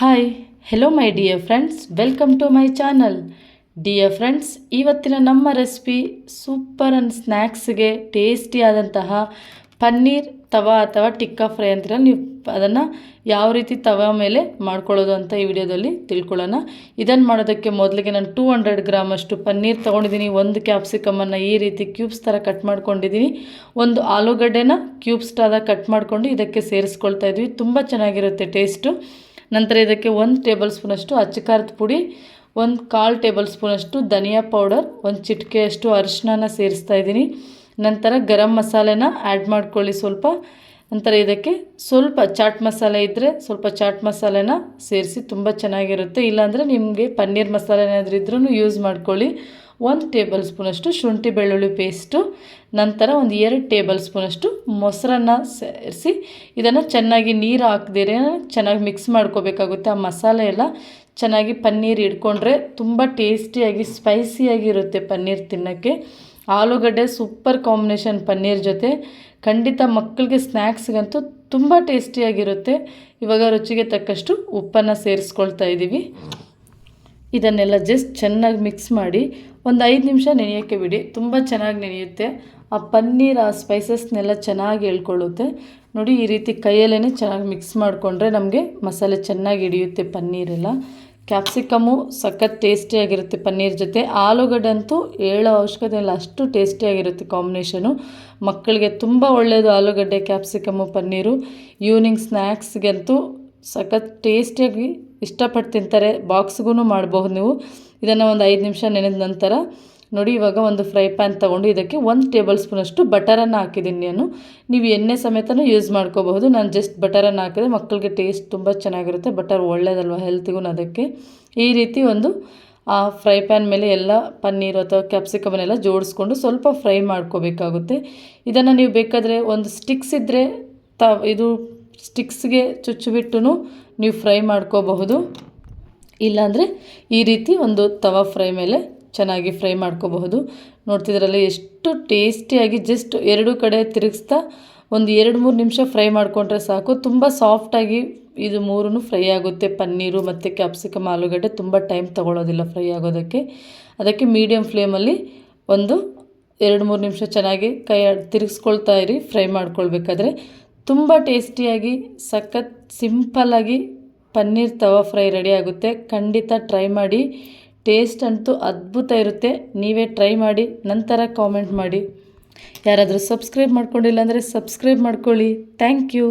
Hi hello my dear friends welcome to my channel dear friends ಇವತ್ತಿನ ನಮ್ಮ recipe super and ಸ್ನ್ಯಾಕ್ಸ್ಗೆ ಟೇಸ್ಟಿಯಾದಂತಹ ಪನ್ನೀರ್ ತವಾ ಅಥವಾ ಟಿಕ್ಕಾ ಫ್ರೈ ಅಂತೀರ, ನೀವು ಅದನ್ನು ಯಾವ ರೀತಿ ತವಾ ಮೇಲೆ ಮಾಡ್ಕೊಳ್ಳೋದು ಅಂತ ಈ ವಿಡಿಯೋದಲ್ಲಿ ತಿಳ್ಕೊಳ್ಳೋಣ. ಇದನ್ನು ಮಾಡೋದಕ್ಕೆ ಮೊದಲಿಗೆ ನಾನು ಟೂ ಹಂಡ್ರೆಡ್ ಗ್ರಾಮ್ ಅಷ್ಟು ಪನ್ನೀರ್ ತೊಗೊಂಡಿದ್ದೀನಿ. ಒಂದು ಕ್ಯಾಪ್ಸಿಕಮನ್ನು ಈ ರೀತಿ ಕ್ಯೂಬ್ಸ್ ಥರ ಕಟ್ ಮಾಡ್ಕೊಂಡಿದ್ದೀನಿ. ಒಂದು ಆಲೂಗಡ್ಡೆನ ಕ್ಯೂಬ್ಸ್ ಥರ ಕಟ್ ಮಾಡಿಕೊಂಡು ಇದಕ್ಕೆ ಸೇರಿಸ್ಕೊಳ್ತಾ ಇದ್ವಿ. ತುಂಬ ಚೆನ್ನಾಗಿರುತ್ತೆ ಟೇಸ್ಟು ನಂತರ ಇದಕ್ಕೆ ಒಂದು ಟೇಬಲ್ ಸ್ಪೂನಷ್ಟು ಅಚ್ಚಕಾರದ ಪುಡಿ, ಒಂದು ಕಾಲು ಟೇಬಲ್ ಸ್ಪೂನಷ್ಟು ಧನಿಯಾ ಪೌಡರ್, ಒಂದು ಚಿಟಿಕೆಯಷ್ಟು ಅರಿಶಿನ ಸೇರಿಸ್ತಾ ಇದ್ದೀನಿ. ನಂತರ ಗರಂ ಮಸಾಲೆನ ಆ್ಯಡ್ ಮಾಡ್ಕೊಳ್ಳಿ ಸ್ವಲ್ಪ. ನಂತರ ಇದಕ್ಕೆ ಸ್ವಲ್ಪ ಚಾಟ್ ಮಸಾಲೆ ಇದ್ದರೆ ಸ್ವಲ್ಪ ಚಾಟ್ ಮಸಾಲೆನ ಸೇರಿಸಿ ತುಂಬ ಚೆನ್ನಾಗಿರುತ್ತೆ. ಇಲ್ಲಾಂದರೆ ನಿಮಗೆ ಪನ್ನೀರ್ ಮಸಾಲೆ ಏನಾದರೂ ಇದ್ರೂ ಯೂಸ್ ಮಾಡ್ಕೊಳ್ಳಿ. ಒಂದು ಟೇಬಲ್ ಸ್ಪೂನಷ್ಟು ಶುಂಠಿ ಬೆಳ್ಳುಳ್ಳಿ ಪೇಸ್ಟು, ನಂತರ ಒಂದು ಎರಡು ಟೇಬಲ್ ಸ್ಪೂನಷ್ಟು ಮೊಸರನ್ನ ಸೇರಿಸಿ, ಇದನ್ನು ಚೆನ್ನಾಗಿ ನೀರು ಹಾಕ್ದಿರೇ ಚೆನ್ನಾಗಿ ಮಿಕ್ಸ್ ಮಾಡ್ಕೋಬೇಕಾಗುತ್ತೆ. ಆ ಮಸಾಲೆ ಎಲ್ಲ ಚೆನ್ನಾಗಿ ಪನ್ನೀರ್ ಇಟ್ಕೊಂಡ್ರೆ ತುಂಬ ಟೇಸ್ಟಿಯಾಗಿ ಸ್ಪೈಸಿಯಾಗಿರುತ್ತೆ ಪನ್ನೀರ್ ತಿನ್ನೋಕ್ಕೆ. ಆಲೂಗಡ್ಡೆ ಸೂಪರ್ ಕಾಂಬಿನೇಷನ್ ಪನ್ನೀರ್ ಜೊತೆ. ಖಂಡಿತ ಮಕ್ಕಳಿಗೆ ಸ್ನ್ಯಾಕ್ಸ್ಗಂತೂ ತುಂಬ ಟೇಸ್ಟಿಯಾಗಿರುತ್ತೆ. ಇವಾಗ ರುಚಿಗೆ ತಕ್ಕಷ್ಟು ಉಪ್ಪನ್ನು ಸೇರಿಸ್ಕೊಳ್ತಾ ಇದ್ದೀವಿ. ಇದನ್ನೆಲ್ಲ ಜಸ್ಟ್ ಚೆನ್ನಾಗಿ ಮಿಕ್ಸ್ ಮಾಡಿ ಒಂದು ಐದು ನಿಮಿಷ ನೆನೆಯೋಕ್ಕೆ ಬಿಡಿ. ತುಂಬ ಚೆನ್ನಾಗಿ ನೆನೆಯುತ್ತೆ. ಆ ಪನ್ನೀರ್, ಆ ಸ್ಪೈಸಸ್ನೆಲ್ಲ ಚೆನ್ನಾಗಿ ಹೇಳ್ಕೊಳ್ಳುತ್ತೆ. ನೋಡಿ, ಈ ರೀತಿ ಕೈಯಲ್ಲೇ ಚೆನ್ನಾಗಿ ಮಿಕ್ಸ್ ಮಾಡಿಕೊಂಡ್ರೆ ನಮಗೆ ಮಸಾಲೆ ಚೆನ್ನಾಗಿ ಹಿಡಿಯುತ್ತೆ ಪನ್ನೀರೆಲ್ಲ. ಕ್ಯಾಪ್ಸಿಕಮ್ಮು ಸಖತ್ ಟೇಸ್ಟಿಯಾಗಿರುತ್ತೆ ಪನ್ನೀರ್ ಜೊತೆ. ಆಲೂಗಡ್ಡೆ ಅಂತೂ ಹೇಳೋ ಅವಶ್ಯಕತೆ ಇಲ್ಲ. ಅಷ್ಟು ಟೇಸ್ಟಿಯಾಗಿರುತ್ತೆ ಕಾಂಬಿನೇಷನು ಮಕ್ಕಳಿಗೆ ತುಂಬ ಒಳ್ಳೆಯದು ಆಲೂಗಡ್ಡೆ ಕ್ಯಾಪ್ಸಿಕಮ್ಮು ಪನ್ನೀರು. ಈವ್ನಿಂಗ್ ಸ್ನ್ಯಾಕ್ಸ್ಗಂತೂ ಸಖತ್ ಟೇಸ್ಟಿಯಾಗಿ ಇಷ್ಟಪಟ್ಟು ತಿಂತಾರೆ ಬಾಕ್ಸ್ಗೂ ಮಾಡಬಹುದು ನೀವು. ಇದನ್ನು ಒಂದು ಐದು ನಿಮಿಷ ನೆನೆದ ನಂತರ ನೋಡಿ, ಇವಾಗ ಒಂದು ಫ್ರೈ ಪ್ಯಾನ್ ತೊಗೊಂಡು ಇದಕ್ಕೆ ಒಂದು ಟೇಬಲ್ ಸ್ಪೂನಷ್ಟು ಬಟರನ್ನು ಹಾಕಿದ್ದೀನಿ ನಾನು. ನೀವು ಎಣ್ಣೆ ಸಮೇತನೂ ಯೂಸ್ ಮಾಡ್ಕೋಬಹುದು. ನಾನು ಜಸ್ಟ್ ಬಟರನ್ನು ಹಾಕಿದೆ. ಮಕ್ಕಳಿಗೆ ಟೇಸ್ಟ್ ತುಂಬ ಚೆನ್ನಾಗಿರುತ್ತೆ. ಬಟರ್ ಒಳ್ಳೇದಲ್ವ ಹೆಲ್ತಿಗೂ ಅದಕ್ಕೆ. ಈ ರೀತಿ ಒಂದು, ಆ ಫ್ರೈ ಪ್ಯಾನ್ ಮೇಲೆ ಎಲ್ಲ ಪನ್ನೀರ್ ಅಥವಾ ಕ್ಯಾಪ್ಸಿಕಮನ್ನೆಲ್ಲ ಜೋಡಿಸ್ಕೊಂಡು ಸ್ವಲ್ಪ ಫ್ರೈ ಮಾಡ್ಕೋಬೇಕಾಗುತ್ತೆ. ಇದನ್ನು ನೀವು ಬೇಕಾದರೆ ಒಂದು ಸ್ಟಿಕ್ಸ್ ಇದ್ದರೆ ತ, ಇದು ಸ್ಟಿಕ್ಸ್ಗೆ ಚುಚ್ಚಿಬಿಟ್ಟು ನೀವು ಫ್ರೈ ಮಾಡ್ಕೋಬಹುದು. ಇಲ್ಲಾಂದರೆ ಈ ರೀತಿ ಒಂದು ತವಾ ಫ್ರೈ ಮೇಲೆ ಚೆನ್ನಾಗಿ ಫ್ರೈ ಮಾಡ್ಕೋಬಹುದು. ನೋಡ್ತಿದ್ರಲ್ಲ ಎಷ್ಟು ಟೇಸ್ಟಿಯಾಗಿ ಜಸ್ಟ್ ಎರಡು ಕಡೆ ತಿರುಗಿಸ್ತಾ ಒಂದು ಎರಡು ಮೂರು ನಿಮಿಷ ಫ್ರೈ ಮಾಡಿಕೊಂಡ್ರೆ ಸಾಕು. ತುಂಬ ಸಾಫ್ಟಾಗಿ ಇದು ಮೂರೂ ಫ್ರೈ ಆಗುತ್ತೆ. ಪನ್ನೀರು ಮತ್ತು ಕ್ಯಾಪ್ಸಿಕಮ್, ಆಲೂಗಡ್ಡೆ ತುಂಬ ಟೈಮ್ ತೊಗೊಳ್ಳೋದಿಲ್ಲ ಫ್ರೈ ಆಗೋದಕ್ಕೆ. ಅದಕ್ಕೆ ಮೀಡಿಯಮ್ ಫ್ಲೇಮಲ್ಲಿ ಒಂದು ಎರಡು ಮೂರು ನಿಮಿಷ ಚೆನ್ನಾಗಿ ಕೈ ತಿರುಗಿಸ್ಕೊಳ್ತಾ ಇರಿ, ಫ್ರೈ ಮಾಡ್ಕೊಳ್ಬೇಕಾದ್ರೆ. ತುಂಬ ಟೇಸ್ಟಿಯಾಗಿ, ಸಖತ್ ಸಿಂಪಲ್ಲಾಗಿ ಪನ್ನೀರ್ ತವಾ ಫ್ರೈ ರೆಡಿ ಆಗುತ್ತೆ. ಖಂಡಿತ ಟ್ರೈ ಮಾಡಿ. ಟೇಸ್ಟ್ ಅಂತೂ ಅದ್ಭುತ ಇರುತ್ತೆ. ನೀವೇ ಟ್ರೈ ಮಾಡಿ, ನಂತರ ಕಾಮೆಂಟ್ ಮಾಡಿ. ಯಾರಾದರೂ ಸಬ್ಸ್ಕ್ರೈಬ್ ಮಾಡ್ಕೊಂಡಿಲ್ಲ ಅಂದರೆ ಸಬ್ಸ್ಕ್ರೈಬ್ ಮಾಡ್ಕೊಳ್ಳಿ. Thank you